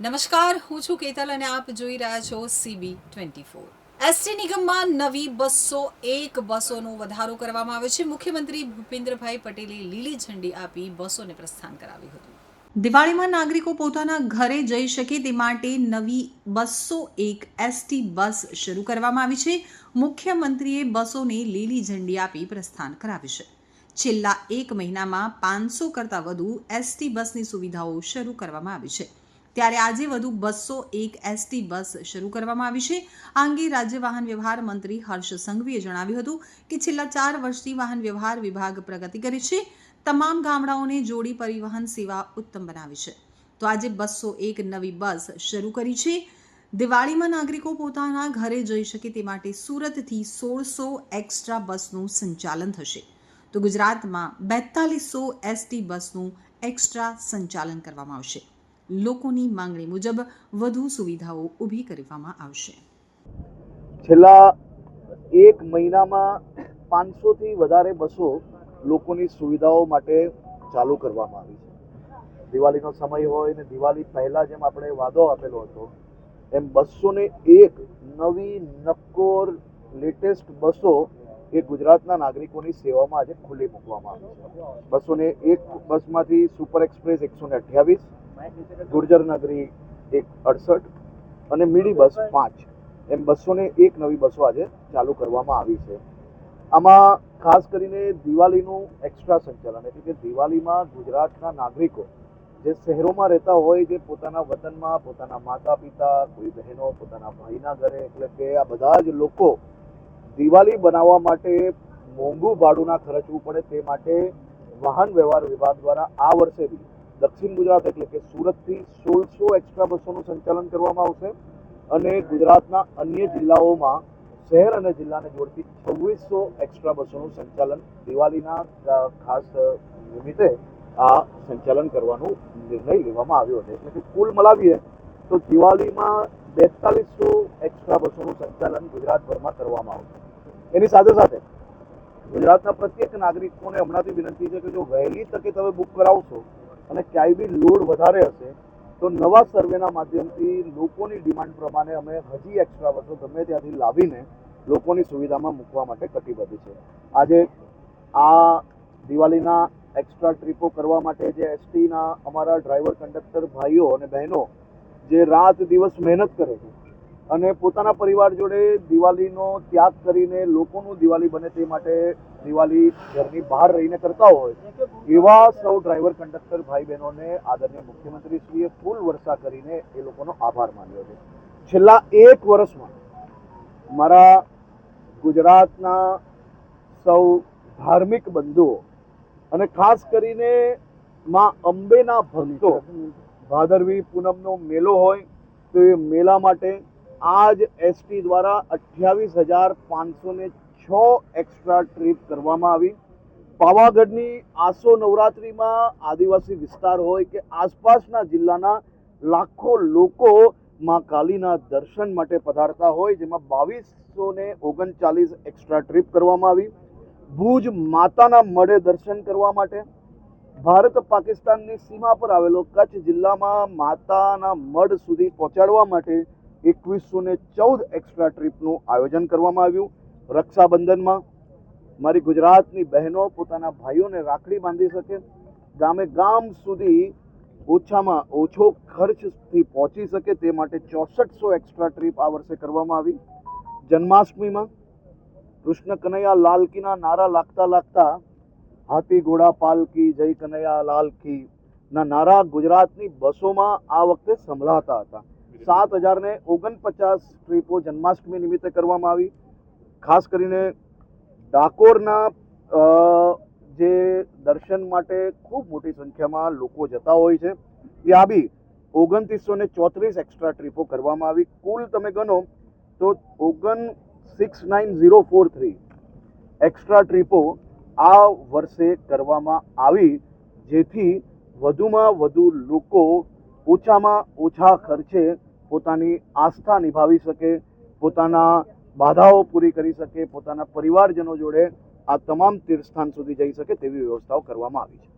નમસ્કાર, હું છું કેતલ અને આપ જોઈ રહ્યા છો સીબી ટ્વેન્ટી ફોર. એસટી નિગમમાં નવી બસો એક બસોનો વધારો કરવામાં આવ્યો છે. મુખ્યમંત્રી ભૂપેન્દ્રભાઈ પટેલે લીલી ઝંડી આપી બસોને પ્રસ્થાન કરાવ્યું હતું. દિવાળીમાં નાગરિકો પોતાના ઘરે જઈ શકે તે માટે નવી બસો એક એસટી બસ શરૂ કરવામાં આવી છે. મુખ્યમંત્રીએ બસોને લીલી ઝંડી આપી પ્રસ્થાન કરાવ્યું છે. છેલ્લા એક મહિનામાં પાંચસો કરતાં વધુ એસટી બસની સુવિધાઓ શરૂ કરવામાં આવી છે. ત્યારે આજે વધુ બસો એક એસટી બસ શરૂ કરવામાં આવી છે. આ અંગે રાજ્ય વાહન વ્યવહાર મંત્રી હર્ષ સંઘવીએ જણાવ્યું હતું કે છેલ્લા ચાર વર્ષથી વાહન વ્યવહાર વિભાગ પ્રગતિ કરી છે. તમામ ગામડાઓને જોડી પરિવહન સેવા ઉત્તમ બનાવી છે. તો આજે બસો એક નવી બસ શરૂ કરી છે. દિવાળીમાં નાગરિકો પોતાના ઘરે જઈ શકે તે માટે સુરતથી સોળસો એક્સ્ટ્રા બસનું સંચાલન થશે. તો ગુજરાતમાં બેતાલીસો એસટી બસનું એક્સ્ટ્રા સંચાલન કરવામાં આવશે. લોકોની માંગણી મુજબ વધુ સુવિધાઓ ઊભી કરવામાં આવશે. છેલ્લા એક મહિનામાં પાંચસોથી વધારે બસો લોકોની સુવિધાઓ માટે ચાલુ કરવામાં આવી છે. દિવાળીનો સમય હોય ને દિવાળી પહેલાં જેમ આપણે વાદો આપેલો હતો, એમ બસો ને એક નવી નક્કોર લેટેસ્ટ બસો એ ગુજરાતના નાગરિકોની સેવામાં આજે ખુલ્લી મૂકવામાં આવી છે. બસો ને એક બસમાંથી સુપર એક્સપ્રેસ એકસો ને અઠ્યાવીસ ગુર્જર નગરી એક અડસઠ અને મીડી બસ પાંચ. એમ બસો ને એક નવી બસો આજે ચાલુ કરવામાં આવી છે. આમાં ખાસ કરીને દિવાળીનું એક્સ્ટ્રા સંચાલન, એટલે કે દિવાળીમાં ગુજરાતના નાગરિકો જે શહેરોમાં રહેતા હોય, જે પોતાના વતનમાં, પોતાના માતા પિતા કોઈ બહેનો, પોતાના ભાઈના ઘરે, એટલે કે આ બધા જ લોકો દિવાળી બનાવવા માટે મોંઘું ભાડું ના ખર્ચવું પડે તે માટે વાહન વ્યવહાર વિભાગ દ્વારા આ વર્ષે બી દક્ષિણ ગુજરાત એટલે કે સુરતથી સોળસો એક્સ્ટ્રા બસોનું સંચાલન કરવામાં આવશે અને ગુજરાતના અન્ય જિલ્લાઓમાં શહેર અને જિલ્લાને જોડતી છવ્વીસો એક્સ્ટ્રા બસોનું સંચાલન દિવાળીના ખાસ નિમિત્તે આ સંચાલન કરવાનો નિર્ણય લેવામાં આવ્યો છે. એટલે કે કુલ મલાવીએ તો દિવાળીમાં બેતાલીસો એક્સ્ટ્રા બસોનું સંચાલન ગુજરાતભરમાં કરવામાં આવશે. એની સાથે સાથે ગુજરાતના પ્રત્યેક નાગરિકોને હમણાંથી વિનંતી છે કે જો વહેલી તકે તમે બુક કરાવશો અને ક્યાંય બી લોડ વધારે હશે, તો નવા સર્વેના માધ્યમથી લોકોની ડિમાન્ડ પ્રમાણે અમે હજી એક્સ્ટ્રા બસો ગમે ત્યાંથી લાવીને લોકોની સુવિધામાં મૂકવા માટે કટિબદ્ધ છે. આજે આ દિવાળીના એક્સ્ટ્રા ટ્રીપો કરવા માટે જે એસટીના અમારા ડ્રાઈવર કંડક્ટર ભાઈઓ અને બહેનો જે રાત દિવસ મહેનત કરે છે અને પોતાના પરિવાર જોડે દિવાળીનો ત્યાગ કરીને લોકોનું દિવાળી બને તે માટે દિવાળી ઘરની બહાર રહીને કરતા હોય, એવા સૌ ડ્રાઈવર કંડક્ટર ભાઈ બહેનોને આદરણીય મુખ્યમંત્રીશ્રીએ ફૂલ વર્ષા કરીને એ લોકોનો આભાર માન્યો છે. છેલ્લા એક વર્ષમાં મારા ગુજરાતના સૌ ધાર્મિક બંધુઓ અને ખાસ કરીને માં અંબેના ભક્તો, ભાદરવી પૂનમનો મેલો હોય તો એ મેલા માટે આજ એસટી દ્વારા અઠ્યાવીસ હજાર પાંચસો ને છ એક્સ્ટ્રા ટ્રીપ કરવામાં આવી. પાવાગઢની આસો નવરાત્રિમાં આદિવાસી વિસ્તાર હોય કે આસપાસના જિલ્લાના લાખો લોકો માં કાલીના દર્શન માટે પધારતા હોય, જેમાં બાવીસો ને ઓગણચાલીસ એક્સ્ટ્રા ટ્રીપ કરવામાં આવી. ભુજ માતાના મઢે દર્શન કરવા માટે. ભારત પાકિસ્તાનની સીમા પર આવેલો કચ્છ જિલ્લામાં માતાના મઢ સુધી પહોંચાડવા માટે એકવીસો ને ચૌદ એક્સ્ટ્રા ટ્રીપનું આયોજન કરવામાં આવ્યું. રક્ષાબંધનમાં મારી ગુજરાતની બહેનો પોતાના ભાઈઓને રાખડી બાંધી શકે. ગામે ગામ સુધી ઓછામાં ઓછો ખર્ચથી પહોંચી શકે તે માટે ચોસઠસો એક્સ્ટ્રા ટ્રીપ આ વર્ષે કરવામાં આવી. જન્માષ્ટમીમાં કૃષ્ણ કનૈયા લાલકીના નારા લાગતા લાગતા હાથી ઘોડા પાલકી જય કનૈયા લાલકી ના નારા ગુજરાતની બસોમાં આ વખતે સંભળાતા હતા. સાત હજારને ઓગણપચાસ ટ્રીપો જન્માષ્ટમી નિમિત્તે કરવામાં આવી. ખાસ કરીને ડાકોરના જે દર્શન માટે ખૂબ મોટી સંખ્યામાં લોકો જતા હોય છે. ત્યાં બી ઓગણત્રીસો ને ચોત્રીસ એક્સ્ટ્રા ટ્રીપો કરવામાં આવી. કુલ તમે ગણો તો ઓગણ six nine zero four three extra ટ્રીપો આ વર્ષે કરવામાં આવી. જેથી વધુમાં વધુ લોકો ઓછામાં ઓછા ખર્ચે પોતાની આસ્થા નિભાવી શકે, પોતાના બાધાઓ પૂરી કરી શકે, પોતાના પરિવારજનો જોડે આ તમામ તીર્થસ્થાન સુધી જઈ શકે તેવી વ્યવસ્થાઓ કરવામાં આવી છે.